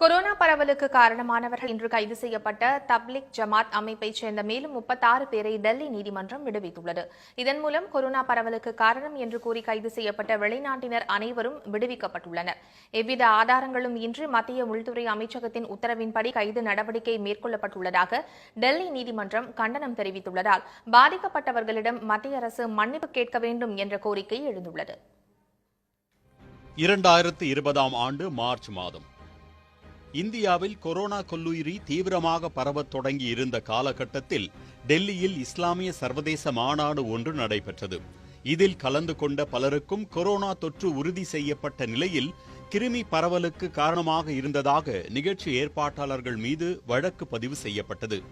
Corona பரவலுக்கு காரணமானவர்கள் இன்று கைது செய்யப்பட்ட தப்லிக் ஜமாத் அமைப்பைச் சேர்ந்த மேலும் முப்பத்தாறு பேரை டெல்லி நீதிமன்றம் விடுவித்துள்ளது. இதன் மூலம் கொரோனா பரவலுக்கு காரணம் என்று கூறி கைது செய்யப்பட்ட வெளிநாட்டினர் அனைவரும் விடுவிக்கப்பட்டுள்ளனர். எவ்வித ஆதாரங்களும் இன்றி மத்திய உள்துறை அமைச்சகத்தின் உத்தரவின்படி கைது நடவடிக்கை மேற்கொள்ளப்பட்டுள்ளதாக டெல்லி நீதிமன்றம் கண்டனம் தெரிவித்துள்ளதால் பாதிக்கப்பட்டவர்களிடம் மத்திய அரசு மன்னிப்பு கேட்க வேண்டும் என்ற கோரிக்கை எழுந்துள்ளது. இரண்டாயிரத்து இருபதாம் ஆண்டு மார்ச் மாதம் இந்தியாவில் கொரோனா கொல்லுயிரி தீவிரமாக பரவத் தொடங்கி இருந்த காலகட்டத்தில் டெல்லியில் இஸ்லாமிய சர்வதேச மாநாடு ஒன்று நடைபெற்றது. இதில் கலந்து கொண்ட பலருக்கும் கொரோனா தொற்று உறுதி செய்யப்பட்ட நிலையில் கிருமி பரவலுக்கு காரணமாக இருந்ததாக நிகழ்ச்சி ஏற்பாட்டாளர்கள் மீது வழக்கு பதிவு செய்யப்பட்டது.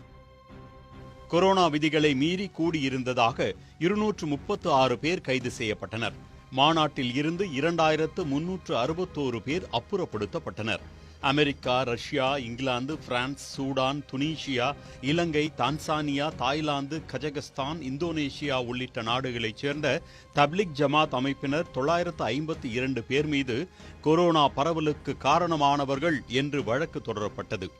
கொரோனா விதிகளை மீறி கூடியிருந்ததாக இருநூற்று முப்பத்து ஆறு பேர் கைது செய்யப்பட்டனர். மாநாட்டில் இருந்து இரண்டாயிரத்து முன்னூற்று அறுபத்தோரு பேர் அப்புறப்படுத்தப்பட்டனர். America Russia England France Sudan Tunisia Ilangai Tanzania Thailand Kazakhstan Indonesia உள்ளிட்ட நாடுகளைச் சேர்ந்த தப்லிக் ஜமாத் அமைப்பினர் தொள்ளாயிரத்து ஐம்பத்தி இரண்டு பேர் மீது கொரோனா பரவலுக்கு காரணமானவர்கள் என்று வழக்கு தொடரப்பட்டது.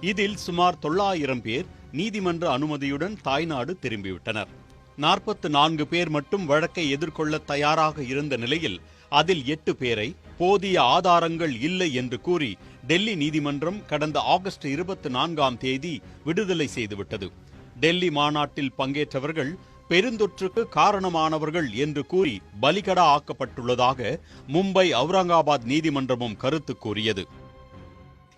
இதில் சுமார் தொள்ளாயிரம் பேர் நீதிமன்ற அனுமதியுடன் தாய்நாடு திரும்பிவிட்டனர். நாற்பத்து நான்கு பேர் மட்டும் வழக்கை எதிர்கொள்ள தயாராக இருந்த நிலையில் அதில் எட்டு பேரை போதிய ஆதாரங்கள் இல்லை என்று கூறி டெல்லி நீதிமன்றம் கடந்த ஆகஸ்ட் இருபத்தி நான்காம் தேதி விடுதலை செய்துவிட்டது. டெல்லி மாநாட்டில் பங்கேற்றவர்கள் பெருந்தொற்றுக்கு காரணமானவர்கள் என்று கூறி பலிகடா ஆக்கப்பட்டுள்ளதாக மும்பை அவுரங்காபாத் நீதிமன்றமும் கருத்து கூறியது.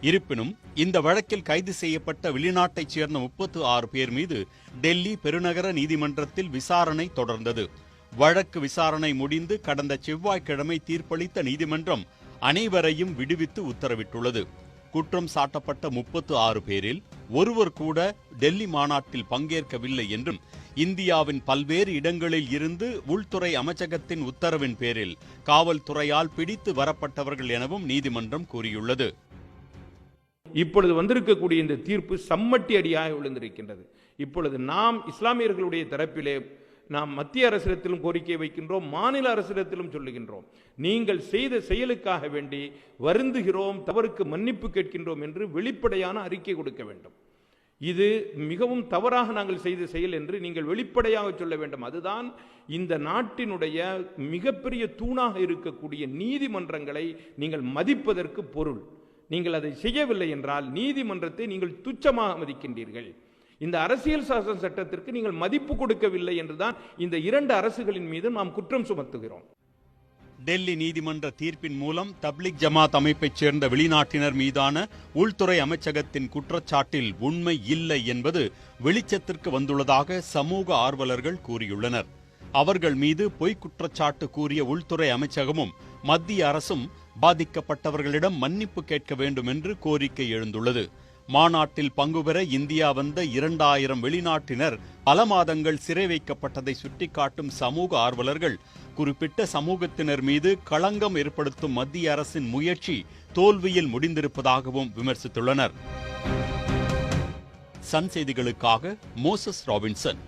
இருப்பினும் இந்த வழக்கில் கைது செய்யப்பட்ட வெளிநாட்டைச் சேர்ந்த முப்பத்து ஆறு பேர் மீது டெல்லி பெருநகர நீதிமன்றத்தில் விசாரணை தொடர்ந்தது. வழக்கு விசாரணை முடிந்து கடந்த செவ்வாய்க்கிழமை தீர்ப்பளித்த நீதிமன்றம் அனைவரையும் விடுவித்து உத்தரவிட்டுள்ளது. குற்றம் சாட்டப்பட்ட முப்பத்து ஆறு பேரில் ஒருவர் கூட டெல்லி மாநாட்டில் பங்கேற்கவில்லை என்றும் இந்தியாவின் பல்வேறு இடங்களில் இருந்து உள்துறை அமைச்சகத்தின் உத்தரவின் பேரில் காவல்துறையால் பிடித்து வரப்பட்டவர்கள் எனவும் நீதிமன்றம் கூறியுள்ளது. இப்பொழுது வந்திருக்கக்கூடிய இந்த தீர்ப்பு சம்மட்டி அடியாக விழுந்திருக்கின்றது. இப்பொழுது நாம் இஸ்லாமியர்களுடைய தரப்பிலே நாம் மத்திய அரசிடத்திலும் கோரிக்கை வைக்கின்றோம் மாநில அரசிடத்திலும் சொல்லுகின்றோம். நீங்கள் செய்த செயலுக்காக வேண்டி வருந்துகிறோம் தவறுக்கு மன்னிப்பு கேட்கின்றோம் என்று வெளிப்படையான அறிக்கை கொடுக்க வேண்டும். இது மிகவும் தவறாக நாங்கள் செய்த செயல் என்று நீங்கள் வெளிப்படையாக சொல்ல வேண்டும். அதுதான் இந்த நாட்டினுடைய மிகப்பெரிய தூணாக இருக்கக்கூடிய நீதிமன்றங்களை நீங்கள் மதிப்பதற்கு பொருள். நீங்கள் அதை செய்யவில்லை என்றால் நீதிமன்றத்தை நீங்கள் துச்சமாக மதிக்கின்றீர்கள். இந்த அரசியல் சாசன சட்டத்திற்கு நீங்கள் மதிப்பு கொடுக்கவில்லை என்றுதான் இந்த இரண்டு அரசுகளின் மீது நாம் குற்றம் சுமத்துகிறோம். டெல்லி நீதிமன்ற தீர்ப்பின் மூலம் தப்லிக் ஜமாத் அமைப்பைச் சேர்ந்த வெளிநாட்டினர் மீதான உள்துறை அமைச்சகத்தின் குற்றச்சாட்டில் உண்மை இல்லை என்பது வெளிச்சத்திற்கு வந்துள்ளதாக சமூக ஆர்வலர்கள் கூறியுள்ளனர். அவர்கள் மீது பொய்க் குற்றச்சாட்டு கூறிய உள்துறை அமைச்சகமும் மத்திய அரசும் பாதிக்கப்பட்டவர்களிடம் மன்னிப்பு கேட்க வேண்டும் என்று கோரிக்கை எழுந்துள்ளது. மாநாட்டில் பங்குபெற இந்தியா வந்த இரண்டாயிரம் வெளிநாட்டினர் பல மாதங்கள் சிறை வைக்கப்பட்டதை சுட்டிக்காட்டும் சமூக ஆர்வலர்கள். குறிப்பிட்ட சமூகத்தினர் மீது களங்கம் ஏற்படுத்தும் மத்திய அரசின் முயற்சி தோல்வியில் முடிந்திருப்பதாகவும் விமர்சித்துள்ளனர். சன் செய்திகளுக்காக மோசஸ் ராபின்சன்.